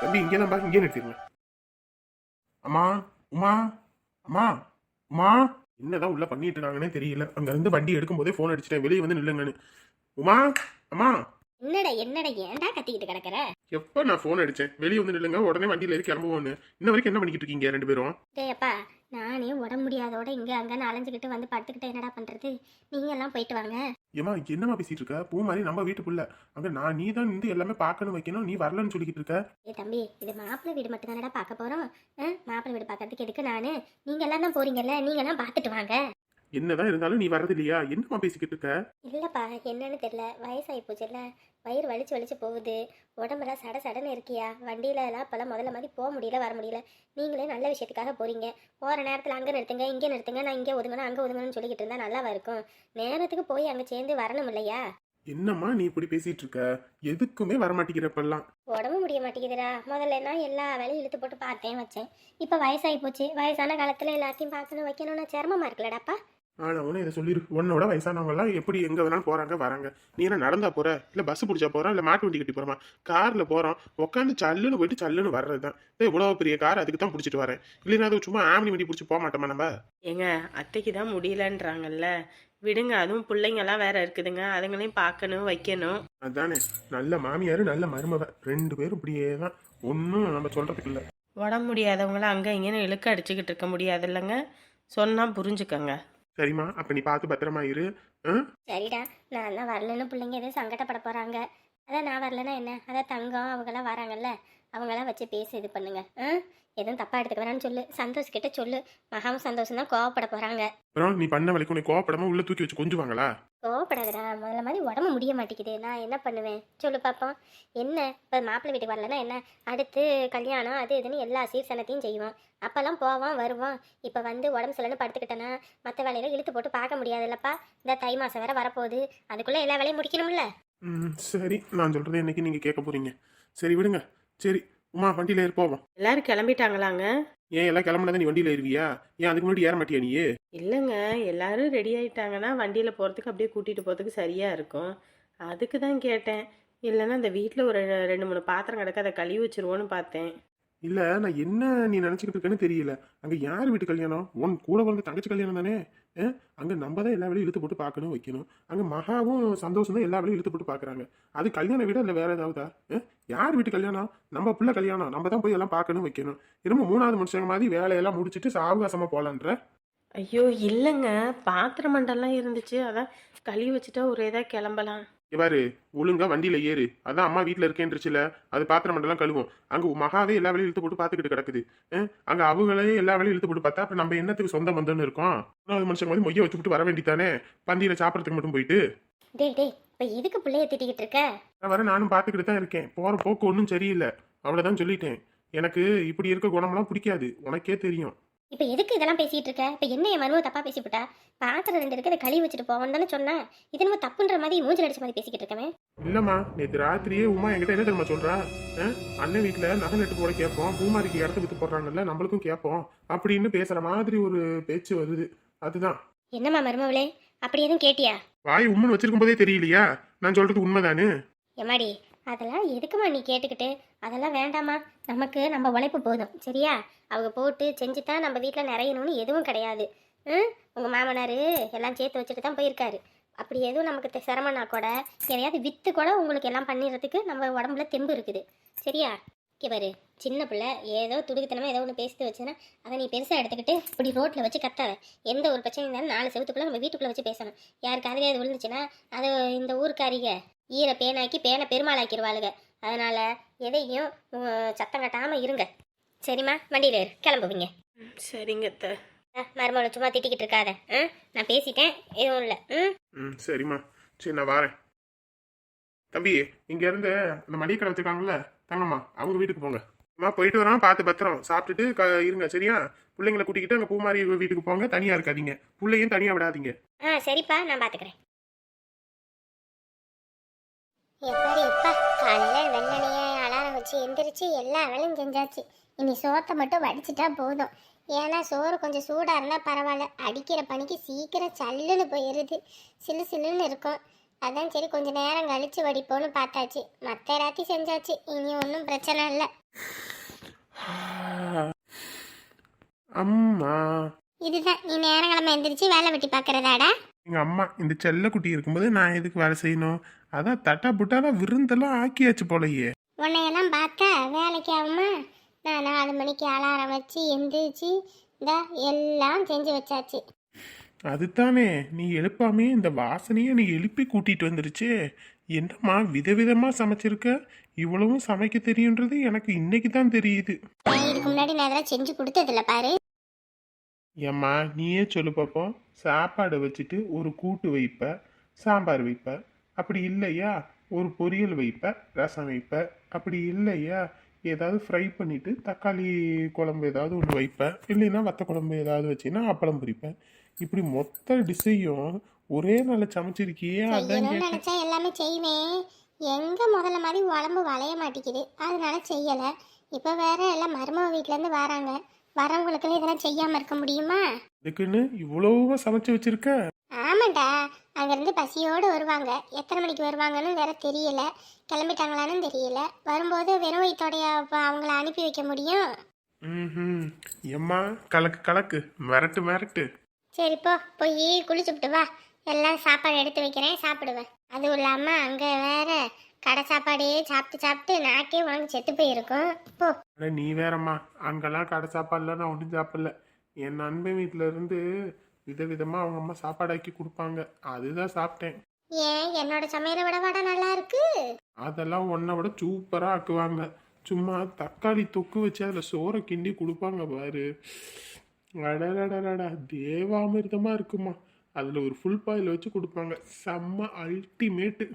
தம்பி இங்கே தான் பா இங்கே நிறுத்திடுங்க. அம்மா உமா அம்மா உமா. என்னதான் உள்ள பண்ணிட்டு இருக்காங்கன்னே தெரியல. அங்க இருந்து வண்டி எடுக்கும் போதே போன் அடிச்சிட்டேன். வெளியே வந்து நில்லுங்கன்னு. உமா அம்மா. என்னடா என்னடா ஏன்டா கத்திக்கிட்டு கிடக்குற? எப்போ நான் ஃபோன் அடிச்சேன். வெளியே வந்து நில்லுங்க. உடனே வண்டியில ஏறி கிளம்புவோன்னு. இன்ன வரைக்கும் என்ன பண்ணிக்கிட்டு இருக்கீங்க ரெண்டு பேரும்? டேயப்பா நானே உடம்பு முடியாதோட இங்க அங்கன்னு அலைஞ்சுக்கிட்டு வந்து படுத்துக்கிட்டு என்னடா பண்றது? நீங்க எல்லாம் போயிட்டு வாங்க. ஏமா என்னம்மா பேசிட்டு இருக்க? பூ மாதிரி நம்ம வீட்டுக்குள்ள. அங்க நான் நீ தான் நின்று எல்லாமே பார்க்கணும் வைக்கணும். நீ வரலன்னு சொல்லிக்கிட்டு இருக்க. ஏ தம்பி இது மாப்பிள்ளை வீடு மட்டும் தானடா பார்க்க போறோம்? மாப்பிள்ளை வீடு பார்க்கறதுக்கு எதுக்கு நானு? நீங்க எல்லாம் தான் போறீங்கல்ல நீங்க எல்லாம் பார்த்துட்டு வாங்க. என்னதான் இருந்தாலும் நீ வர்றது இல்லையா? என்னம்மா பேசிக்கிட்டு இருக்க? இல்லப்பா என்னன்னு தெரியல. வயசாகி போச்சுல்ல. வயிறு வலிச்சு வலிச்சு போகுது. உடம்பெல்லாம் சட சடன்னு இருக்கியா? வண்டியில எல்லாம் இப்போல்லாம் முதல்ல மாதிரி போக முடியல வர முடியல. நீங்களே நல்ல விஷயத்துக்காக போறீங்க. போற நேரத்தில் அங்கே நிறுத்துங்க இங்கே நிறுத்துங்க நான் இங்கே ஒதுங்கணும் அங்கே ஒதுங்கணும்னு சொல்லிக்கிட்டு இருந்தா நல்லாவா இருக்கும்? நேரத்துக்கு போய் அங்கே சேர்ந்து வரணும் இல்லையா? என்னம்மா நீ இப்படி பேசிட்டு இருக்க? எதுக்குமே வரமாட்டேங்கிறப்பெல்லாம் உடம்பு முடிய மாட்டேங்குதுடா. முதல்ல நான் எல்லா வேலையும் இழுத்து போட்டு பார்த்தேன் வச்சேன். இப்போ வயசாகி போச்சு. வயசான காலத்தில் எல்லாத்தையும் பார்க்கணும் வைக்கணும்னு சிரமமா இருக்குல்லடாப்பா? ஆனா உன இதை சொல்லிரு. உன்னோட வயசானவங்க எல்லாம் எப்படி எங்க வேணாலும் போறாங்க வராங்க. நீ என்ன நடந்தா போற? இல்ல பஸ் பிடிச்சா போறோம் இல்ல மாட்டு வண்டி கட்டி போறோமா? கார்ல போறோம். உட்காந்து சல்லுன்னு போயிட்டு சல்லுன்னு வர்றதுதான். தான் இவ்வளவு பெரிய கார் அதுக்கு தான் பிடிச்சிட்டு வரேன். இல்லைன்னா அது சும்மா ஆமணி வண்டி பிடிச்சி போக மாட்டோமா நம்ம? ஏங்க அத்தைக்கு தான் முடியலன்றாங்கல்ல. விடுங்க அதுவும் பிள்ளைங்கெல்லாம் வேற இருக்குதுங்க. அதுங்களையும் பார்க்கணும் வைக்கணும். அதானே. நல்ல மாமியார் நல்ல மருமவ. ரெண்டு பேரும் இப்படியே தான் ஒன்றும் நம்ம சொல்றதுக்கு இல்ல. உடம்பு முடியாதவங்கள அங்கே இங்கேன்னு இழுக்க அடிச்சுக்கிட்டு இருக்க முடியாது இல்லைங்க சொன்னால் புரிஞ்சுக்கங்க. சரிம்மா அப்ப நீ பார்த்து பத்திரமா இரு. சரிடா நான் தான் வரலன்னு பிள்ளைங்க எதுவும் சங்கடப்பட போகிறாங்க அதான் நான் வரலன்னா என்ன? அதான் தங்கம் அவங்கெல்லாம் வராங்கல்ல. அவங்கெல்லாம் வச்சு பேசி இது பண்ணுங்க. ஆ? எதுவும் தப்பாக எடுத்துக்க வேணாம்னு சொல்லு. சந்தோஷ் கிட்ட சொல்லு. மகாவும் சந்தோஷம் தான் கோவப்பட போகிறாங்க அப்புறம் நீ பண்ண வேலைக்கு உன்னை கோவப்படாம உள்ள தூக்கி வச்சு கொஞ்சுவாங்களா கோவப்படாதடா. முதல்ல மாதிரி உடம்பு முடிய மாட்டேங்குது. நான் என்ன பண்ணுவேன்? சொல்லு பார்ப்போம் என்ன? இப்போ மாப்பிள்ளை வீட்டுக்கு வரலன்னா என்ன? அடுத்து கல்யாணம் அது இதுன்னு எல்லா சீர்சனத்தையும் செய்வோம். அப்போல்லாம் போவோம் வருவோம். இப்போ வந்து உடம்பு சரியில்லைன்னு படுத்துக்கிட்டேன்னா மற்ற வேலையில இழுத்து போட்டு பார்க்க முடியாதுல்லப்பா. இந்த தை மாதம் வேற வரப்போகுது. அதுக்குள்ளே எல்லா வேலையும் முடிக்கணும்ல? சரி. நான் சொல்றது என்னைக்கு நீங்க கேட்க போறீங்க? சரி விடுங்க. சரி உமா வண்டியில ஏறி போவோம். எல்லாரும் கிளம்பிட்டாங்களாங்க? ஏன் எல்லாம் கிளம்புனதான் நீ வண்டியில ஏறுவியா? ஏன் அதுக்கு முன்னாடி ஏற மாட்டியா நீ இல்லைங்க எல்லாரும் ரெடி ஆயிட்டாங்கன்னா வண்டியில் போகிறதுக்கு அப்படியே கூட்டிகிட்டு போகிறதுக்கு சரியாக இருக்கும். அதுக்கு தான் கேட்டேன். இல்லைன்னா இந்த வீட்டில் ஒரு ரெண்டு மூணு பாத்திரம் கிடக்கு அதை கழுவி வச்சிருவோன்னு பார்த்தேன். இல்ல நான் என்ன நீ நினைச்சுக்கிட்டு இருக்கேன்னு தெரியல. அங்க யார் வீட்டு கல்யாணம்? உன் கூட வந்து தங்கச்சி கல்யாணம் தானே? ஆ? அங்க நம்ம தான் எல்லா வேலையும் இழுத்து போட்டு பார்க்கணும் வைக்கணும். அங்க மகாவும் சந்தோஷம் தான் எல்லா வேலையும் இழுத்து போட்டு பாக்குறாங்க அது கல்யாணம் வீடா இல்ல வேற ஏதாவதா? ஆ? யார் வீட்டு கல்யாணம்? நம்ம பிள்ளை கல்யாணம். நம்ம தான் போய் எல்லாம் பார்க்கணும் வைக்கணும். என்னமோ மூணாவது மனுஷங்க மாதிரி வேலையெல்லாம் முடிச்சிட்டு சாவகாசமா போலான்ற. ஐயோ இல்லைங்க. பாத்திரம் மண்டெல்லாம் இருந்துச்சு. அதான் கழுவி வச்சுட்டா ஒரே இதாக கிளம்பலாம். இவாரு ஒழுங்கா வண்டியில ஏறு. அதான் அம்மா வீட்டுல இருக்கேன்றுச்சுல. அது பாத்திரம் மண்டலம் கழுவும். அங்க மகாவே எல்லா வேலையும் இழுத்து போட்டு பாத்துக்கிட்டு கிடக்குது. அங்க அவங்களே எல்லா வேலையும் இழுத்து போட்டு பார்த்தா அப்ப நம்ம என்னத்துக்கு சொந்த பந்தம்னு இருக்கோம்? மூணாவது மனுஷங்க மாதிரி மொய்ய வச்சுட்டு வர வேண்டித்தானே பந்தியில சாப்பிடறதுக்கு மட்டும் போயிட்டு. டேய் டேய் இப்போ எதுக்கு பிள்ளைய திட்டிக்கிட்டு இருக்க? நான் வர நானும் பாத்துக்கிட்டு தான் இருக்கேன். போற போக்கு ஒன்றும் சரியில்லை. அவ்வளவுதான் சொல்லிட்டேன். எனக்கு இப்படி இருக்க குணம்லாம் பிடிக்காது. உனக்கே தெரியும். இப்போ எதுக்கு இதெல்லாம் பேசிட்டு இருக்க? இப்போ என்ன என் மருமக தப்பா பேசிவிட்டா? பாத்திரம் ரெண்டு இருக்கு அதை கழுவி வச்சுட்டு போவோம் தானே சொன்னேன் இது நம்ம தப்புன்ற மாதிரி மூஞ்சில் அடிச்ச மாதிரி பேசிக்கிட்டு இருக்கமே. இல்லம்மா நேற்று ராத்திரியே உமா என்கிட்ட என்ன தெரியுமா சொல்றா? அண்ணன் வீட்டுல நகை நட்டு போட கேட்போம். பூமாரிக்கு இடத்த வித்து போடுறாங்கல்ல நம்மளுக்கும் கேட்போம். அப்படின்னு பேசுற மாதிரி ஒரு பேச்சு வருது. அதுதான். என்னம்மா மருமவளே அப்படி எதுவும் கேட்டியா? வாய் உம்முன்னு வச்சிருக்கும் போதே தெரியலையா? நான் சொல்றது உண்மைதானு? எம்மாடி அதெல்லாம் எதுக்குமா நீ கேட்டுக்கிட்டு? அதெல்லாம் வேண்டாம்மா. நமக்கு நம்ம உழைப்பு போதும். சரியா? அவங்க போட்டு செஞ்சு தான் நம்ம வீட்டில் நிறையணும்னு எதுவும் கிடையாது. உங்கள் மாமனார் எல்லாம் சேர்த்து வச்சுட்டு தான் போயிருக்காரு. அப்படி எதுவும் நமக்கு தெ- சிரமம்னா கூட எதையாவது விற்று கூட உங்களுக்கு எல்லாம் பண்ணிடுறதுக்கு நம்ம உடம்புல தெம்பு இருக்குது. சரியா? பாரு சின்ன பிள்ளை ஏதோ துடுக்குத்தனமாக ஏதோ ஒன்று பேசிட்டு வச்சுன்னா அதை நீ பெருசாக எடுத்துக்கிட்டு இப்படி ரோட்டில் வச்சு கத்தாத. எந்த ஒரு பிரச்சனை இருந்தாலும் நாலு செவத்துக்குள்ளே நம்ம வீட்டுக்குள்ளே வச்சு பேசணும். யாருக்கு அதுலேயே அது விழுந்துச்சுன்னா அது இந்த ஊருக்காரிக ஈர பேனாக்கி பேனை பெருமாளாக்கிடுவாளுங்க அதனால் எதையும் சத்தம் கட்டாமல் இருங்க. சரிம்மா வண்டியில் ஏறு. கிளம்புவீங்க. சரிங்க அத்தை. மருமகளை சும்மா திட்டிக்கிட்டு இருக்காத. ஆ நான் பேசிட்டேன் எதுவும் இல்லை. ம் ம் சரிம்மா. சரி நான் வரேன். தம்பி இங்க இருந்து அந்த மளிகை கடை வச்சிருக்காங்கல்ல தங்கம்மா அவங்க வீட்டுக்கு போங்க. அம்மா போயிட்டு வரோம் பார்த்து பத்திரம். சாப்பிட்டுட்டு க- இருங்க சரியா? பிள்ளைங்களை கூட்டிக்கிட்டு அங்கே பூமாரி வீட்டுக்கு போங்க தனியா இருக்காதீங்க. பிள்ளையும் தனியா விடாதீங்க. ஆ சரிப்பா நான் பார்த்துக்கிறேன் எப்பாடி எப்பா காலையில் வெள்ளனையே அலாரம் வச்சு எந்திரிச்சு எல்லா வேலையும் செஞ்சாச்சு. இனி சோத்தை மட்டும் வடிச்சிட்டா போதும். ஏன்னா சோறு கொஞ்சம் சூடாக இருந்தால் பரவாயில்ல. அடிக்கிற பனிக்கு சீக்கிரம் சல்லுன்னு போயிடுது சிலு சிலுன்னு இருக்கும். அதான் சரி கொஞ்ச நேரம் கழிச்சு வடிப்போன்னு பார்த்தாச்சு. மற்ற எல்லாத்தையும் செஞ்சாச்சு. இனி ஒன்றும் பிரச்சனை இல்லை. அம்மா. இதுதான். நீ நேரங்கிழமை எந்திரிச்சு வேலை வெட்டி பார்க்கறதாடா? எங்க அம்மா இந்த செல்ல குட்டி இருக்கும்போது நான் எதுக்கு வேலை செய்யணும்? அதான் தட்டா புட்டால விருந்தெல்லாம் ஆக்கியாச்சு போலயே. உன்னையெல்லாம் பார்த்தா வேலைக்கு ஆகுமா? நான் நாலு மணிக்கு அலாரம் வச்சு எந்திரிச்சு இந்த எல்லாம் செஞ்சு வச்சாச்சு. அதுதானே நீ எழுப்பாமே இந்த வாசனையை நீ எழுப்பி கூட்டிட்டு வந்துருச்சே. என்னம்மா விதவிதமா சமைச்சிருக்க? இவ்வளவும் சமைக்க தெரியுன்றது எனக்கு இன்னைக்கு தான் தெரியுது. இதுக்கு முன்னாடி நான் இதெல்லாம் செஞ்சு கொடுத்ததில்ல பாரு. ஏம்மா நீயே சொல்லு பார்ப்போம் சாப்பாடு வச்சுட்டு ஒரு கூட்டு வைப்ப சாம்பார் வைப்ப. அப்படி இல்லையா? ஒரு பொரியல் வைப்ப ரசம் வைப்ப. அப்படி இல்லையா? ஏதாவது ஃப்ரை பண்ணிட்டு தக்காளி குழம்பு ஏதாவது ஒன்று வைப்ப இல்லைன்னா வத்த குழம்பு ஏதாவது வச்சீங்கன்னா அப்பளம் பொரிப்பேன். இப்படி மொத்த டிஷ்ஷையும் ஒரே நாளில் சமைச்சிருக்கியே அதான் நினைச்சா எல்லாமே செய்வேன். எங்க முதல்ல மாதிரி உடம்பு வளைய மாட்டேங்குது. அதனால செய்யல. இப்ப வேற எல்லாம் மருமக வீட்ல இருந்து வராங்க. வரவங்களுக்குலாம் இதெல்லாம் செய்யாம இருக்க முடியுமா? இதுக்குன்னு இவ்வளவு சமைச்சு வச்சிருக்க. ஆமாண்டா. அங்கிருந்து பசியோடு வருவாங்க. எத்தனை மணிக்கு வருவாங்கன்னு வேற தெரியல. கிளம்பிட்டாங்களான்னு தெரியல. வரும்போது வெறும் வயிற்றோடைய அவங்கள அனுப்பி வைக்க முடியும்? ம் எம்மா கலக்கு கலக்கு. மிரட்டு மிரட்டு. சரி போ. போய் குளிச்சுப்புட்டு வா. எல்லாம் சாப்பாடு எடுத்து வைக்கிறேன். சாப்பிடுவேன் அதுவும் இல்லாமல் அங்கே வேற கடை சாப்பாடே சாப்பிட்டு சாப்பிட்டு நாக்கே உனக்கு செத்து போயிருக்கும். போ. நீ வேறம்மா. அங்கெல்லாம் கடை சாப்பாடுலாம் நான் ஒன்றும் சாப்பிடல. என் நண்பன் வீட்டில இருந்து விதவிதமா அவங்க அம்மா சாப்பாடாக்கி கொடுப்பாங்க. அதுதான் சாப்பிட்டேன் ஏன்? என்னோட சமையலை விட வடை நல்லா இருக்கு. அதெல்லாம் ஒன்றை விட சூப்பராக ஆக்குவாங்க. சும்மா தக்காளி தொக்கு வச்சு அதில் சோறை கிண்டி கொடுப்பாங்க பாரு. அடடடடடா தேவாமிர்தமா இருக்குமா. அதில் ஒரு ஃபுல் பாயில் வச்சு கொடுப்பாங்க. செம்ம அல்டிமேட்டு.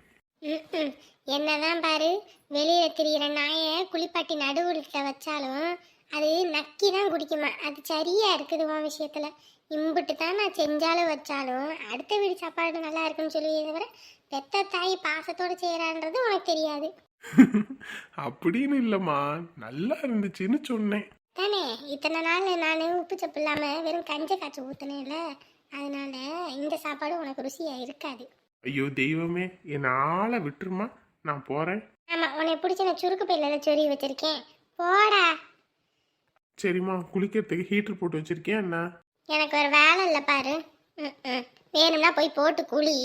என்னதான் பாரு வெளியில திரியிற நாயை குளிப்பாட்டி நடுவுல வச்சாலும் அது நக்கி தான் குடிக்குமா? அது சரியா இருக்குது உன் விஷயத்துல. இம்புட்டு தான் நான் செஞ்சாலும் வச்சாலும் அடுத்த வீடு சாப்பாடு நல்லா இருக்குன்னு சொல்லுவதே தவிர பெத்த தாய் பாசத்தோட செய்யறான்றது உனக்கு தெரியாது. அப்படின்னு இல்லைம்மா. நல்லா இருந்துச்சுன்னு சொன்னேன். தானே இத்தனை நாள் நான் உப்பு சப்பு இல்லாம வெறும் கஞ்ச காய்ச்சி ஊத்துனேன்ல அதனால இந்த சாப்பாடு உனக்கு ருசியா இருக்காது. ஐயோ தெய்வமே என் ஆளை விட்டுருமா? நான் போகிறேன் ஆமா உன்னை பிடிச்ச நான் சுருக்கு பையில சொருகி வச்சிருக்கேன். போடா. சரிம்மா குளிக்கிறதுக்கு ஹீட்டர் போட்டு வச்சிருக்கேன் என்ன? எனக்கு ஒரு வேலை இல்லை பாரு. வேணும்னா போய் போட்டு குளி.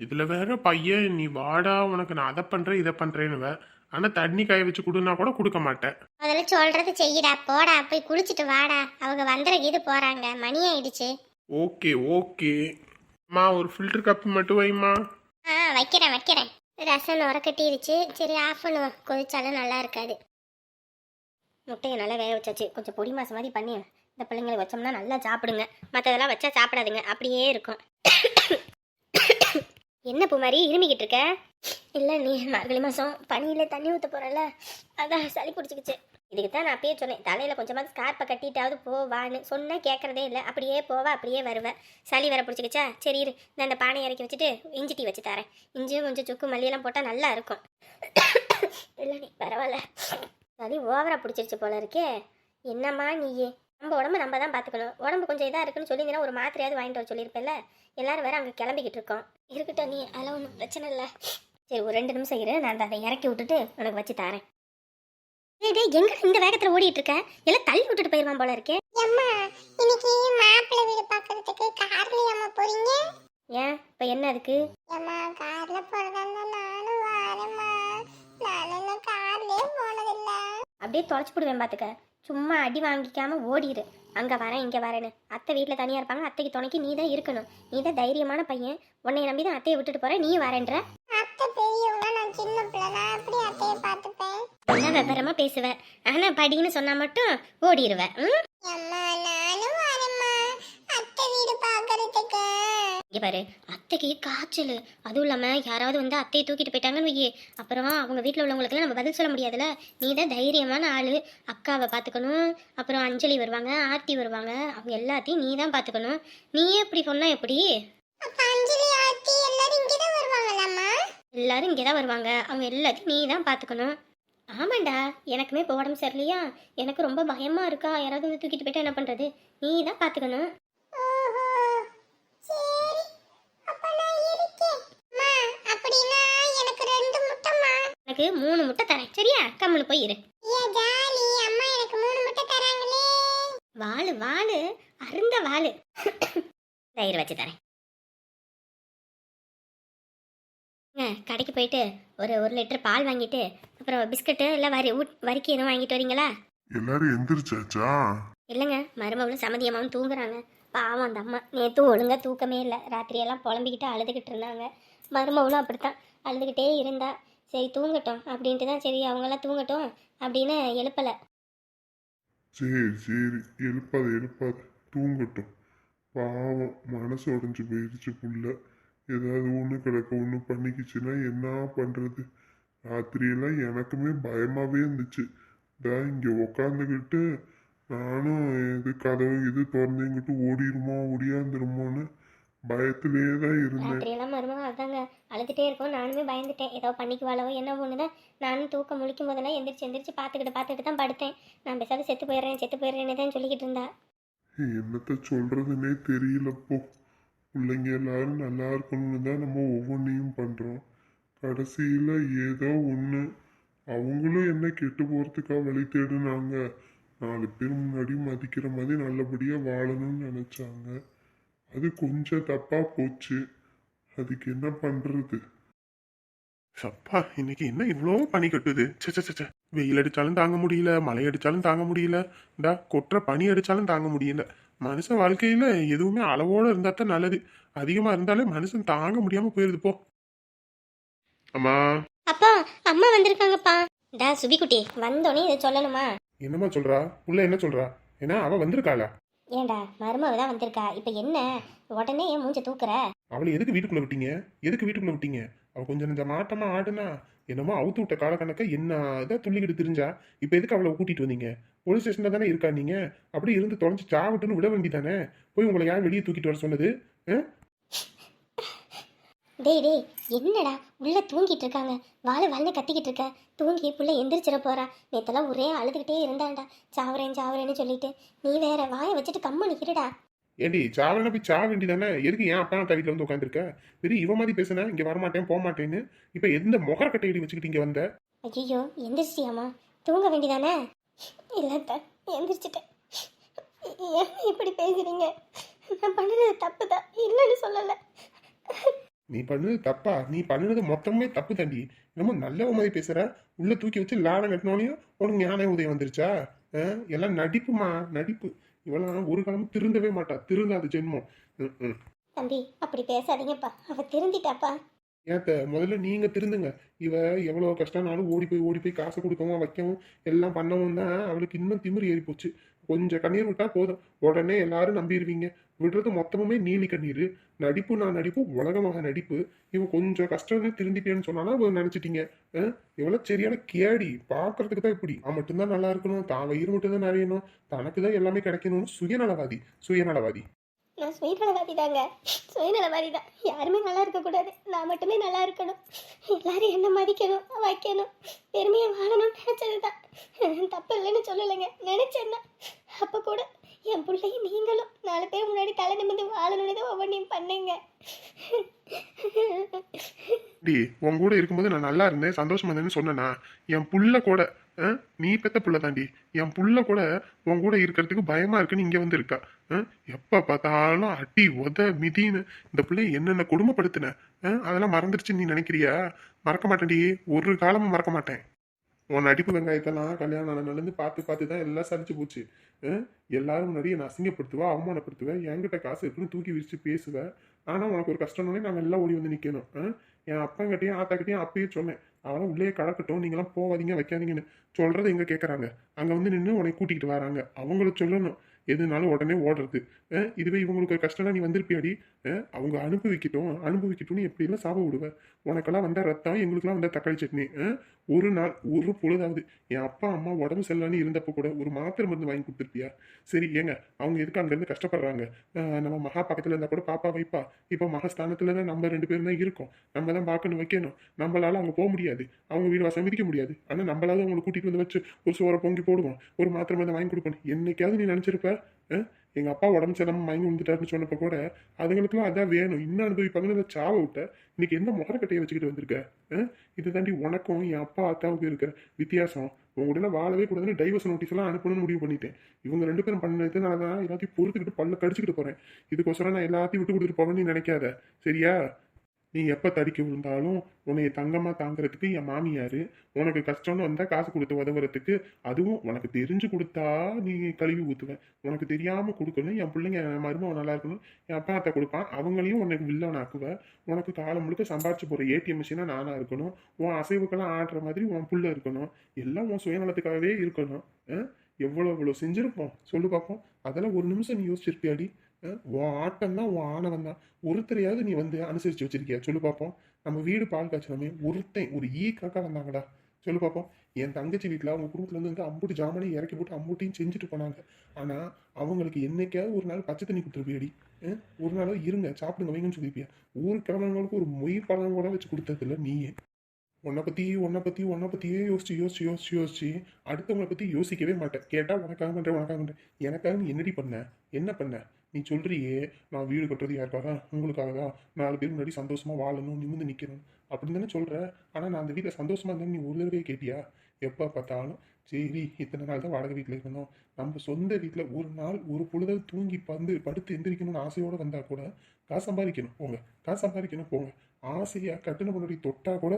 இதுல வேற பையன் நீ வாடா உனக்கு நான் அதை பண்றேன் இதை பண்றேன்னு ஆனா தண்ணி காய வச்சு கொடுனா கூட கொடுக்க மாட்டேன். முதல்ல சொல்றது செய்யடா போடா போய் குளிச்சுட்டு வாடா. அவங்க வந்துற இது போறாங்க மணி ஆயிடுச்சு. Okay okay. அம்மா ஒரு ஃபில்டர் கப் மட்டும் வைம்மா. ஆ வைக்கிறேன் வைக்கிறேன். ரசம் உரக்கட்டிருச்சு சரி ஆஃப் பண்ணுவோம். கொதிச்சாலும் நல்லா இருக்காது. முட்டையை நல்லா வேக வச்சாச்சு. கொஞ்சம் பொடி மாசு மாதிரி பண்ணி இந்த பிள்ளைங்களுக்கு வச்சோம்னா நல்லா சாப்பிடுங்க. மற்றதெல்லாம் வச்சா சாப்பிடாதுங்க. அப்படியே இருக்கும். என்ன பூ மாதிரி இருமிக்கிட்டு இருக்க? இல்லை நீ மார்கழி மாதம் பனியில் தண்ணி ஊற்ற போகிறல அதான் சளி பிடிச்சிக்கிச்சு. இதுக்கு தான் நான் அப்பயே சொன்னேன். தலையில் கொஞ்சமாக ஸ்கார்ப்பை கட்டிட்டாவது போவான்னு சொன்னால் கேட்குறதே இல்லை. அப்படியே போவா அப்படியே வருவேன் சளி வர பிடிச்சிக்கிச்சா? சரி இரு. நான் அந்த பானை இறக்கி வச்சுட்டு இஞ்சி டீ வச்சு தரேன். இஞ்சியும் கொஞ்சம் சுக்கு மல்லியெல்லாம் போட்டால் நல்லா இருக்கும். இல்லை நீ பரவாயில்ல. சளி ஓவரா பிடிச்சிருச்சு போல இருக்கே என்னம்மா நீயே? நம்ம உடம்பு நம்ம தான் பார்த்துக்கணும். உடம்பு கொஞ்சம் இதாக இருக்குன்னு சொல்லியிருந்தீங்கன்னா ஒரு மாத்திரையாவது வாங்கிட்டு வர சொல்லியிருப்பேன்ல? எல்லாரும் வேற அங்கே கிளம்பிக்கிட்டு இருக்கோம் இருக்கட்டும் நீ அதெல்லாம் ஒன்றும் பிரச்சனை இல்லை. சரி ஒரு ரெண்டு நிமிஷம் இரு. நான் அதை இறக்கி விட்டுட்டு உனக்கு வச்சு தரேன். டேய், டேய், எங்க இந்த வேகத்துல ஓடிட்டு இருக்க எல்லாம் தள்ளி விட்டுட்டு போயிருவான் போல இருக்கே அம்மா இன்னைக்கு மாப்பிள்ளை வீடு பார்க்கறதுக்கு கார்லயாம்மா போறீங்க? ஏன்? இப்போ என்ன அதுக்கு? அம்மா கார்ல போறதா அப்படியே தொலைச்சு போடுவேன் பார்த்துக்க சும்மா அடி வாங்கிக்காம ஓடிடு அங்கே வரேன் இங்கே வரேன்னு. அத்தை வீட்டில் தனியாக இருப்பாங்க. அத்தைக்கு துணைக்கு நீ தான் இருக்கணும். நீ தான் தைரியமான பையன். உன்னை நம்பி தான் அத்தையை விட்டுட்டு போகிறேன் நீ வரேன்ற. அத்தை பெரியவங்க நான் சின்ன பிள்ளை. நான் எப்படி அத்தையை பார்த்துப்பேன்? என்ன விவரமா பேசுவேன் ஆனால் படின்னு சொன்னால் மட்டும் ஓடிடுவேன் ம் அம்மா நானும் வரேம்மா அத்தை வீடு பார்க்கறதுக்கு இங்கே பாரு அத்தைக்கு காய்ச்சல். அதுவும் இல்லாமல் யாராவது வந்து அத்தையை தூக்கிட்டு போயிட்டாங்கன்னு வையே. அப்புறம் அவங்க வீட்டில் உள்ளவங்களுக்குலாம் நம்ம பதில் சொல்ல முடியாதுல்ல? நீ தான் தைரியமான ஆள். அக்காவை பார்த்துக்கணும் அப்புறம் அஞ்சலி வருவாங்க ஆர்த்தி வருவாங்க. அவங்க எல்லாத்தையும் நீ தான் பார்த்துக்கணும் நீயே இப்படி சொன்னா எப்படி எல்லாரும் இங்கே தான் வருவாங்க. அவங்க எல்லாத்தையும் நீ தான் பார்த்துக்கணும் ஆமாண்டா எனக்குமே இப்போ உடம்பு சரியில்லையா? எனக்கு ரொம்ப பயமா இருக்கா? யாராவது வந்து தூக்கிட்டு போயிட்டா என்ன பண்ணுறது நீ தான் பார்த்துக்கணும் ஓஹோ சரி அப்ப நான் இருக்கேன் அம்மா அப்ப உனக்கு மூணு முட்டை தரேன். சரியா? கம்முன்னு போய் இரு. ஏ ஜாலி. அம்மா எனக்கு மூணு முட்டை தராங்களே. வாளு வாளு. அருந்த வாளு. தயிர் வச்சு தரேன். ஏங்க, கடைக்கு போயிட்டு ஒரு ஒரு லிட்டர் பால் வாங்கிட்டு அப்புறம் பிஸ்கட்டு இல்லை வரி வரிக்கு எதுவும் வாங்கிட்டு வரீங்களா? எல்லாரும் எந்திரிச்சாச்சா? இல்லைங்க மருமகளும் சமதியமாவும் தூங்குறாங்க. பாவம் அந்த அம்மா. நேற்றும் ஒழுங்காக தூக்கமே இல்லை. ராத்திரியெல்லாம் புலம்பிக்கிட்டு அழுதுகிட்டு இருந்தாங்க. மருமகளும் அப்படித்தான். அழுதுகிட்டே இருந்தா. சரி தூங்கட்டும். அப்படின்ட்டு தான் சரி அவங்களாம் தூங்கட்டும் அப்படின்னு எழுப்பலை. சரி சரி. எழுப்பாது எழுப்பாது. தூங்கட்டும். பாவம் மனசு உடஞ்சி போயிடுச்சு புள்ள. ஏதாவது ஒன்று கிடக்க ஒன்று பண்ணிக்கிச்சுன்னா என்ன பண்ணுறது ராத்திரியெல்லாம் எனக்குமே பயமாகவே இருந்துச்சு. தான் இங்கே உக்காந்துக்கிட்டு நானும் இது கதவு இது திறந்துங்கிட்டு ஓடிடுமோ ஓடியாந்துருமோன்னு பயத்திலேயே தான் இருந்தேன். ராத்திரியெல்லாம் மருமகள் அதாங்க அழுதுகிட்டே இருக்கும் நானுமே பயந்துட்டேன். ஏதோ பண்ணிக்குவாளோ என்ன ஒன்று நானும் தூக்கம் முழிக்கும் போதெல்லாம் எந்திரிச்சு எந்திரிச்சு பார்த்துக்கிட்டு பார்த்துக்கிட்டு தான் படுத்தேன். நான் பேசாத செத்து போயிடுறேன் செத்து போயிடுறேன்னு தான் சொல்லிக்கிட்டு இருந்தா. என்னத்த சொல்றதுன்னே தெரியலப்போ. பிள்ளைங்க எல்லாரும் நல்லா இருக்கணும்னு தான் நம்ம ஒவ்வொன்றையும் பண்றோம். கடைசியில ஏதோ ஒன்று அவங்களும் என்ன கெட்டு போறதுக்கா வழி தேடுனாங்க. நாலு பேர் முன்னாடி மதிக்கிற மாதிரி நல்லபடியா வாழணும்னு நினைச்சாங்க. அது கொஞ்சம் தப்பா போச்சு. அதுக்கு என்ன பண்றது? சப்பா இன்னைக்கு என்ன இவ்வளோ பனி கட்டுது? ச்சே ச்சே, ச்சே ச்சே. வெயில் அடிச்சாலும் தாங்க முடியல மழை அடிச்சாலும் தாங்க முடியல. இந்தா கொட்டுற பனி அடிச்சாலும் தாங்க முடியல. மனுஷ வாழ்க்கையில எதுவுமே அளவோட இருந்தா தான் நல்லது. அதிகமா இருந்தாலே மனுஷன் தாங்க முடியாம போயிருது போ. அம்மா. அப்பா அம்மா வந்திருக்காங்கப்பா. டா சுபிக்குட்டி வந்தோடனே இதை சொல்லணுமா? என்னம்மா சொல்றா? புள்ள என்ன சொல்றா? ஏன்னா அவ வந்திருக்காளா? ஏண்டா மருமவ தான் வந்திருக்கா. இப்போ என்ன? உடனே ஏன் மூஞ்ச தூக்குற? அவளை எதுக்கு வீட்டுக்குள்ள விட்டீங்க? எதுக்கு வீட்டுக்குள்ள விட்டீங்க? அவ கொஞ்சம் நெஞ்ச மாட்டமா ஆடுனா? என்னமோ அவுத்து விட்ட காலக்கணக்க என்ன இதை துள்ளிக்கிட்டு தெரிஞ்சா? இப்போ எதுக்கு அவளை கூட்டிட்டு வந்தீங்க? போலீஸ் ஸ்டேஷன்ல தானே இருக்கா நீங்க? அப்படி இருந்து தொலைஞ்சு சாவட்டுன்னு விட வேண்டியதானே போய் உங்களை யார் வெளியே தூக்கிட்டு வர சொன்னது? டேய் டேய் என்னடா? உள்ள தூங்கிட்டு இருக்காங்க. வாழ வாழ்ந்து கத்திக்கிட்டு இருக்க. தூங்கி புள்ள எந்திரிச்சிட போறா. நேத்தெல்லாம் ஒரே அழுதுகிட்டே இருந்தாண்டா சாவறேன் சாவறேன்னு சொல்லிட்டு. நீ வேற வாயை வச்சுட்டு கம்ம நிக்கிறடா ஏண்டி சாவலன்னா போய் சா வேண்டியதானே எதுக்கு ஏன் அப்பா வீட்டில் வந்து உட்காந்துருக்க பெரிய இவ மாதிரி பேசுன இங்க வரமாட்டேன் போக மாட்டேன்னு இப்போ எந்த முகர கட்டையடி வச்சுக்கிட்டு இங்க வந்த? ஐயோ எந்திரிச்சியாமா தூங்க வேண்டியதானே இல்லத்த எந்திரிச்சிட்டேன். ஏன் இப்படி பேசுறீங்க? நான் பண்ணுறது தப்பு தான் இல்லைன்னு சொல்லலை. நீ பண்ணது தப்பா? நீ பண்ணுனது மொத்தமே தப்பு தாண்டி. என்னமோ நல்ல மாதிரி பேசுற. உள்ள தூக்கி வச்சு லாடம் கட்டினோனையும் உனக்கு ஞான உதயம் வந்துருச்சா? எல்லாம் நடிப்புமா? நடிப்பு. இவெல்லாம் ஒரு காலமும் திருந்தவே மாட்டா. திருந்தாது ஜென்மம். தம்பி அப்படி பேசாதீங்கப்பா. அவ திருந்திட்டாப்பா. ஏத்த முதல்ல நீங்க திருந்துங்க. இவ எவ்வளவு கஷ்டம்னாலும் ஓடி போய் ஓடி போய் காசு கொடுக்கவும் வைக்கவும் எல்லாம் பண்ணவும் தான் அவளுக்கு இன்னும் திமிரு ஏறி போச்சு கொஞ்சம் கண்ணீர் விட்டா போதும். உடனே எல்லாரும் நம்பிடுவீங்க விடுறது மொத்தமுமே நீலி கண்ணீர். நடிப்பு நான் நடிப்பு உலகமாக நடிப்பு. இவன் கொஞ்சம் கஷ்டம்னு திருந்திட்டேன்னு சொன்னாலும் அவ நினைச்சிட்டீங்க. இவ்வளோ சரியான கேடி. பார்க்கறதுக்கு தான் இப்படி. அவன் மட்டும்தான் நல்லா இருக்கணும். தான் வயிறு மட்டும்தான் நிறையணும். தனக்கு தான் எல்லாமே கிடைக்கணும்னு சுயநலவாதி. சுயநலவாதி. நான் சுயநலவாதி தாங்க சுயநலவாதி தான் யாருமே நல்லா இருக்கக்கூடாது நான் மட்டுமே நல்லா இருக்கணும். எல்லாரும் என்ன மதிக்கணும்? வைக்கணும். பெருமையாக வாழணும்னு நினச்சது தான் தப்பு இல்லைன்னு சொல்லலைங்க. நினச்சேன்னா அப்போ கூட என் பிள்ளையும் நீங்களும் நாலு பேர் முன்னாடி தலை நிமிந்து வாழணும்னு தான் ஒவ்வொன்றையும் பண்ணுங்க. டி உன் கூட இருக்கும்போது நான் நல்லா இருந்தேன் சந்தோஷமா இருந்தேன்னு சொன்னேனா? என் புள்ள கூட நீ பெத்த புள்ள தாண்டி என் புள்ள கூட உன் கூட இருக்கிறதுக்கு பயமா இருக்குன்னு இங்க வந்து இருக்கா எப்ப பார்த்தாலும் அடி உத மிதின்னு இந்த பிள்ளை என்னென்ன கொடுமைப்படுத்தின? அதெல்லாம் மறந்துருச்சுன்னு நீ நினைக்கிறியா? மறக்க மாட்டேன்டி. ஒரு காலமும் மறக்க மாட்டேன். உன் நடிப்பு வெங்காயத்தெல்லாம் கல்யாணம் நடந்து பார்த்து பார்த்து தான் எல்லாம் சரிச்சு போச்சு. எல்லாரும் முன்னாடி என்னை அசிங்கப்படுத்துவா அவமானப்படுத்துவேன் என்கிட்ட காசு இருக்குன்னு தூக்கி விரிச்சு பேசுவேன் ஆனால் உனக்கு ஒரு கஷ்டம்னே நாங்கள் எல்லாம் ஓடி வந்து நிற்கணும் என் அப்பங்கிட்டையும் ஆத்தாக்கிட்டையும் அப்பயே சொன்னேன். அவன் உள்ளே கடக்கட்டும் நீங்களாம் போகாதீங்க வைக்காதீங்கன்னு சொல்கிறத எங்கே கேட்குறாங்க அங்கே வந்து நின்று உன்னை கூட்டிகிட்டு வராங்க. அவங்கள சொல்லணும். எதுனாலும் உடனே ஓடுறது. இதுவே இவங்களுக்கு ஒரு கஷ்டம்னா நீ வந்திருப்பியாடி? அவங்க அனுபவிக்கட்டும் அனுபவிக்கட்டும்னு எப்படிலாம் சாப விடுவேன் உனக்கெல்லாம் வந்த ரத்தம் எங்களுக்கெல்லாம் வந்த தக்காளி சட்னி ஒரு நாள் ஒரு பொழுதாவது. என் அப்பா அம்மா உடம்பு சரியில்லைன்னு இருந்தப்போ கூட ஒரு மாத்திரை மருந்து வாங்கி கொடுத்துருப்பியா? சரி ஏங்க அவங்க எதுக்கு அங்கேருந்து கஷ்டப்படுறாங்க? நம்ம மகா பக்கத்தில் இருந்தால் கூட பாப்பா வைப்பா. இப்போ மகஸ்தானத்தில் தான் நம்ம ரெண்டு பேரும் தான் இருக்கோம். நம்ம தான் பார்க்கணும் வைக்கணும். நம்மளால அங்கே போக முடியாது. அவங்க வீடு வாசம் விதிக்க முடியாது. ஆனால் நம்மளாவது அவங்களை கூட்டிகிட்டு வந்து வச்சு ஒரு சோறை பொங்கி போடுவோம். ஒரு மாத்திரை மருந்து வாங்கி கொடுக்கணும் என்னைக்காவது நீ நினச்சிருப்ப எங்கள் அப்பா உடம்பு சரியில்லாமல் மயங்கி விழுந்துட்டாருன்னு சொன்னப்ப கூட அதுங்களுக்குலாம் அதான் வேணும். இன்னும் அனுபவிப்பாங்கன்னு அதை சாவ விட்ட இன்னைக்கு எந்த முகரக்கட்டையை வச்சுக்கிட்டு வந்திருக்க? ஆ? இது தாண்டி உனக்கும் என் அப்பா அத்தாவுக்கு இருக்க வித்தியாசம். உங்கள்கிட்ட வாழவே கூடாதுன்னு டைவர்ஸ் நோட்டீஸ் எல்லாம் அனுப்பணும்னு முடிவு பண்ணிட்டேன். இவங்க ரெண்டு பேரும் பண்ணதுனால தான் எல்லாத்தையும் பொறுத்துக்கிட்டு பல்ல கடிச்சிக்கிட்டு போகிறேன் இதுக்கோசரம் நான் எல்லாத்தையும் விட்டு கொடுத்துட்டு போவேன்னு நினைக்காத. சரியா? நீ எப்போ தடிக்க விழுந்தாலும் உன்னைய தங்கமாக தாங்கிறதுக்கு என் மாமியார் உனக்கு கஷ்டம்னு வந்தால் காசு கொடுத்து உதவுறதுக்கு அதுவும் உனக்கு தெரிஞ்சு கொடுத்தா நீ கழுவி ஊற்றுவேன் உனக்கு தெரியாமல் கொடுக்கணும் என் பிள்ளைங்க என் மருமகன் நல்லா இருக்கணும் என் அப்பா அத்தை கொடுப்பான் அவங்களையும் உனக்கு வில்லன் ஆக்குவேன் உனக்கு காலம் முழுக்க சம்பாரிச்சு போகிற ஏடிஎம் மிஷினாக நானாக இருக்கணும். உன் அசைவுக்கெல்லாம் ஆடுற மாதிரி உன் புள்ள இருக்கணும். எல்லாம் உன் சுயநலத்துக்காகவே இருக்கணும். ஆ? எவ்வளோ எவ்வளோ செஞ்சுருப்போம்? சொல்லு பார்ப்போம் அதெல்லாம் ஒரு நிமிஷம் நீ யோசிச்சிருப்பியாடி? உன் ஆட்டம் தான் உன் ஆணவம் தான். ஒருத்தரையாவது நீ வந்து அனுசரித்து வச்சிருக்கியா? சொல்லு பார்ப்போம் நம்ம வீடு பால் காய்ச்சலமே ஒருத்தன் ஒரு ஈ காக்கா வந்தாங்கடா. சொல்லு பார்ப்போம் என் தங்கச்சி வீட்டில் அவங்க குடும்பத்துலேருந்து வந்து அம்புட்டு ஜாமனையும் இறக்கி போட்டு அம்புட்டையும் செஞ்சுட்டு போனாங்க. ஆனால் அவங்களுக்கு என்னைக்காவது ஒரு நாள் பச்சை தண்ணி கொடுத்துருப்பியடி? ஒரு நாளோ இருங்க சாப்பிடுங்க வைங்கன்னு சொல்லியிருப்பியா ஊர் கிழமைங்களுக்கு ஒரு மொய் பழம் கூட வச்சு கொடுத்ததில்ல நீயே. உன்னை பற்றி உன்னை பற்றி உன்னை பற்றியே யோசிச்சு யோசிச்சு யோசிச்சு யோசிச்சு அடுத்தவங்களை பற்றி யோசிக்கவே மாட்டேன். கேட்டால் உனக்காக பண்ணுறேன் உனக்காக பண்ணுறேன் எனக்காக நீ என்னடி பண்ண? என்ன பண்ண? நீ சொல்றியே நான் வீடு கட்டுறது யாருக்காக? உங்களுக்காக தான் நாலு பேர் முன்னாடி சந்தோஷமா வாழணும் நிமிர்ந்து நிற்கணும் அப்படின்னு தானே சொல்ற. ஆனால் நான் அந்த வீட்டில் சந்தோஷமா இருந்தேன் நீ ஒரு தடவை கேட்டியா? எப்போ பார்த்தாலும் சரி இத்தனை நாள் தான் வாடகை வீட்டில் இருந்தோம். நம்ம சொந்த வீட்டில் ஒரு நாள் ஒரு பொழுதல் தூங்கி பந்து படுத்து எந்திரிக்கணும்னு ஆசையோடு வந்தால் கூட காசு சம்பாதிக்கணும் போங்க. காசு சம்பாதிக்கணும் போங்க. ஆசையாக கட்டின முன்னாடி தொட்டால் கூட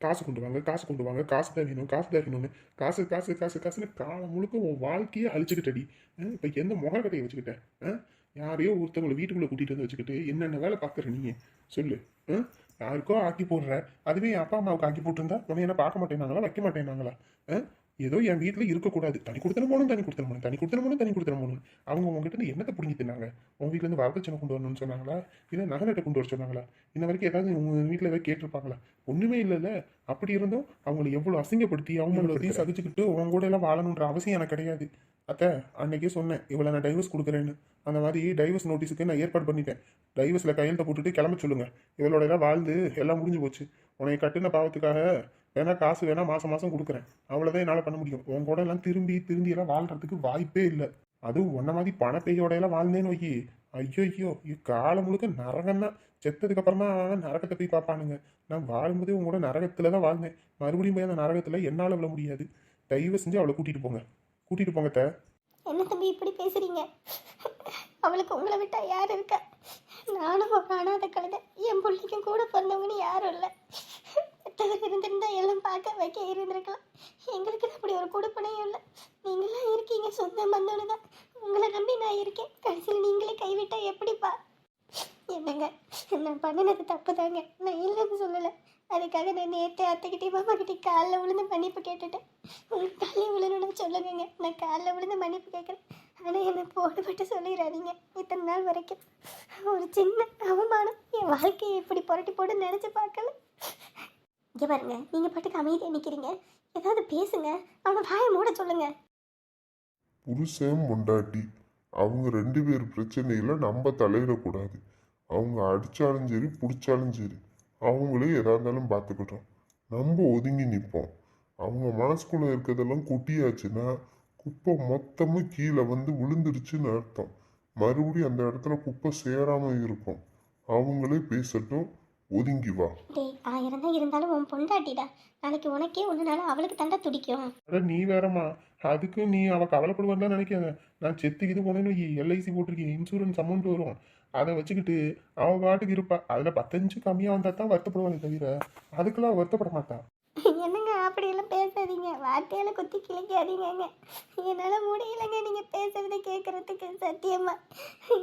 காசு கொண்டு வாங்க காசு கொண்டு வாங்க காசு தான் வேணும் காசு தான் வேணும்னு காசு காசு காசு காசுன்னு காலம் முழுக்க உன் வாழ்க்கையே அழிச்சுக்கிட்டடி இப்போ எந்த முகக்கட்டையை வச்சுக்கிட்ட ஆ? யாரையோ ஒருத்தவங்களை வீட்டுக்குள்ளே கூட்டிகிட்டு வந்து வச்சுக்கிட்டு என்னென்ன வேலை பார்க்குற நீங்கள் சொல்லு யாருக்கோ ஆக்கி போடுற அதுவே என் அப்பா அம்மாவுக்கு ஆக்கி போட்டிருந்தா உடனே என்ன பார்க்க மாட்டேனாங்களா வைக்க மாட்டேனாங்களா ஆ? ஏதோ என் வீட்டில் இருக்கக்கூடாது. தனி கொடுத்தன போகணும் தனி கொடுத்தன போகணும் தனி கொடுத்தன போகணும் தனி கொடுத்தன போகணும் அவங்க உங்ககிட்ட இருந்து என்னத்தை பிடிங்கி தின்னாங்க? உன் வீட்டிலேருந்து வரதட்சணை கொண்டு வரணும்னு சொன்னாங்களா? இல்லை நகை கொண்டு வர சொன்னாங்களா? இன்ன வரைக்கும் ஏதாவது உங்கள் வீட்டில் ஏதாவது கேட்டிருப்பாங்களா? ஒன்றுமே இல்லைல்ல. அப்படி இருந்தும் அவங்களை எவ்வளோ அசிங்கப்படுத்தி அவங்களோட சகிச்சுக்கிட்டு உங்க கூட எல்லாம் வாழணுன்ற அவசியம் எனக்கு கிடையாது. அத்தை அன்னைக்கே சொன்னேன் இவ்வளோ நான் டைவர்ஸ் கொடுக்குறேன்னு. அந்த மாதிரி டைவர்ஸ் நோட்டீஸுக்கு நான் ஏற்பாடு பண்ணிட்டேன். டைவர்ஸில் கையெழுத்த போட்டுட்டு கிளம்ப சொல்லுங்க. இவளோட எல்லாம் வாழ்ந்து எல்லாம் முடிஞ்சு போச்சு. உன்னை கட்டின பாவத்துக்காக வேணா காசு வேணா மாசம் மாசம் கொடுக்குறேன். அவ்வளோதான் என்னால் பண்ண முடியும். உன் கூட எல்லாம் திரும்பி திரும்பி எல்லாம் வாழ்றதுக்கு வாய்ப்பே இல்லை. அதுவும் உன்ன மாதிரி பணப்பையோட எல்லாம் வாழ்ந்தேன்னு வைக்கி ஐயோ ஐயோ காலம் முழுக்க நரகம் தான் செத்ததுக்கு அப்புறமா நரகத்தை போய் பார்ப்பானுங்க. நான் வாழும்போதே உங்க கூட தான் வாழ்ந்தேன். மறுபடியும் போய் அந்த நரகத்தில் என்னால் விழ முடியாது. தயவு செஞ்சு அவளை கூட்டிகிட்டு போங்க. கூட்டிகிட்டு போங்க தே என்ன தம்பி இப்படி பேசுறீங்க? அவளுக்கு உங்களை விட்டா யார் இருக்கா? நானும் காணாத அனாதை கழுதை. என் பிள்ளைக்கும் கூட பிறந்தவங்கன்னு யாரும் இல்லை. பெற்றவர் இருந்திருந்தா எல்லாம் பார்க்க வைக்க இருந்திருக்கலாம். எங்களுக்கு அப்படி ஒரு கொடுப்பனையும் இல்லை. நீங்களாம் இருக்கீங்க சொந்த பந்தம்னு தான் உங்களை நம்பி நான் இருக்கேன். கடைசியில் நீங்களே கைவிட்டா எப்படிப்பா? என்னங்க நான் பண்ணினது தப்பு தாங்க நான் இல்லைன்னு சொல்லலை. அதுக்காக நான் நேற்று அத்தைக்கிட்டே மாமா கிட்டே காலில் விழுந்து மன்னிப்பு கேட்டுட்டேன். உங்களுக்கு காலையில் விழணும்னு சொல்லுங்கங்க. நான் காலில் விழுந்து மன்னிப்பு கேட்குறேன். ஆனால் என்னை போடுபட்டு சொல்லிடாதீங்க இத்தனை நாள் வரைக்கும். ஒரு சின்ன அவமானம். என் வாழ்க்கையை இப்படி புரட்டி போட்டு நினச்சி பார்க்கல. இங்கே பாருங்க. நீங்கள் பாட்டுக்கு அமைதியாக நிற்கிறீங்க ஏதாவது பேசுங்க. அவனை வாயை மூட சொல்லுங்க. புருஷன் பொண்டாட்டி. அவங்க ரெண்டு பேர் பிரச்சனையில் நம்ம தலையிடக்கூடாது. அவங்க அடித்தாலும் சரி பிடிச்சாலும் சரி அவங்களே எதா இருந்தாலும் பார்த்துக்கிட்டோம் நம்ம ஒதுங்கி நிற்போம் அவங்க மனசுக்குள்ளே இருக்கிறதெல்லாம் கொட்டியாச்சுன்னா குப்பை மொத்தமும் கீழே வந்து விழுந்துருச்சுன்னு அர்த்தம். மறுபடியும் அந்த இடத்துல குப்பை சேராமல் இருக்கும். அவங்களே பேசட்டும். ஒதுங்கி வா. டேய் ஆயிரம் தான் இருந்தாலும் உன் பொண்டாட்டிடா. நாளைக்கு உனக்கே ஒன்றுனாலும் அவளுக்கு தண்டை துடிக்கும். அட நீ வேறம்மா. அதுக்கு நீ அவ கவலைப்படுவான்னு நினைக்காத. நான் செத்து இது போனேன்னு எல்ஐசி போட்டிருக்கேன். இன்சூரன்ஸ் அமௌண்ட் வரும். அதை வச்சுக்கிட்டு அவ பாட்டுக்கு இருப்பா. அதுல பத்தஞ்சு கம்மியா வந்தா தான் வருத்தப்படுவாங்க தவிர அதுக்கெல்லாம் வருத்தப்பட மாட்டா. என்னங்க அப்படியெல்லாம் பேசாதீங்க. வார்த்தையால் குத்தி கிழிக்காதீங்கங்க. என்னால் முடியலைங்க நீங்கள் பேசுகிறத கேட்குறதுக்கு சத்தியமா.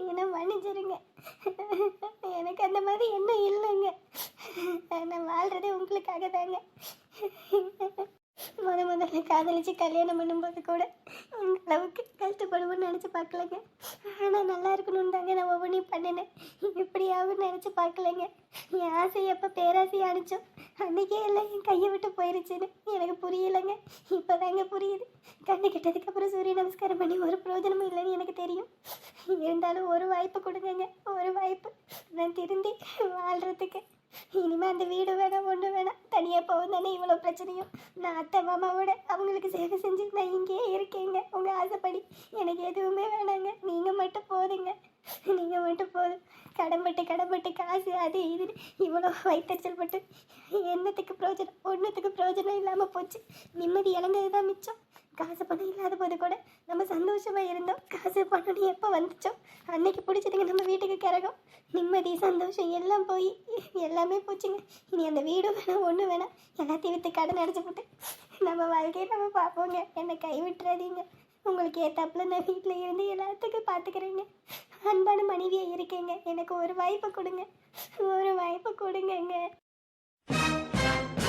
என்ன மன்னிச்சிருங்க. எனக்கு அந்த மாதிரி என்ன இல்லைங்க. நான் வாழ்கிறதே உங்களுக்காக தாங்க முத முதல்ல காதலிச்சு கல்யாணம் பண்ணும்போது கூட இந்த அளவுக்கு கஷ்டப்படுவோம்னு நினச்சி பார்க்கலங்க. ஆனால் நல்லா இருக்கணும்னு தாங்க நான் ஒவ்வொன்றையும் பண்ணினேன். இப்படியாவது நினச்சி பார்க்கலங்க. என் ஆசை எப்போ பேராசை அனுச்சோம் அன்றைக்கே எல்லாம் என் கையை விட்டு போயிருச்சுன்னு எனக்கு புரியலைங்க. இப்போ தாங்க புரியுது. கண்ணு கிட்டதுக்கப்புறம் சூரிய நமஸ்காரம் பண்ணி ஒரு பிரயோஜனமும் இல்லைன்னு எனக்கு தெரியும். இருந்தாலும் ஒரு வாய்ப்பு கொடுங்கங்க. ஒரு வாய்ப்பு. நான் திருந்தி வாழ்கிறதுக்கு இனிமே அந்த வீடு வேணாம் ஒன்று வேணாம். தனியாக போகும் தானே இவ்வளோ பிரச்சனையும்? நான் அத்தை மாமாவோட அவங்களுக்கு சேவை செஞ்சு நான் இங்கேயே இருக்கேங்க. உங்கள் ஆசைப்படி எனக்கு எதுவுமே வேணாங்க. நீங்கள் மட்டும் போதுங்க. நீங்கள் மட்டும் போதும். கடன்பட்டு கடன்பட்டு காசு அது இது. இவ்வளோ வயிற்றுச்சல் பட்டு என்னத்துக்கு பிரயோஜனம்? ஒன்றுத்துக்கு பிரயோஜனம் இல்லாமல் போச்சு. நிம்மதி இழந்தது தான் மிச்சம். காசு பணம் இல்லாத போது கூட நம்ம சந்தோஷமாக இருந்தோம். காசு பணம் எப்போ வந்துச்சோ அன்னைக்கு பிடிச்சதுங்க நம்ம வீட்டுக்கு கிறகம் நிம்மதி சந்தோஷம் எல்லாம் போய். எல்லாமே போச்சுங்க. இனி அந்த வீடு வேணாம் ஒன்று வேணாம். எல்லாத்தையும் விற்று கடன் அடைச்சி போட்டு நம்ம வாழ்க்கையை நம்ம பார்ப்போங்க. என்னை கைவிட்டுறாதீங்க. உங்களுக்கு ஏத்தாப்புல நான் வீட்டில் இருந்து எல்லாத்துக்கும் பார்த்துக்கிறேங்க அன்பான மனைவியாக இருக்கேங்க. எனக்கு ஒரு வாய்ப்பு கொடுங்க. ஒரு வாய்ப்பு கொடுங்கங்க.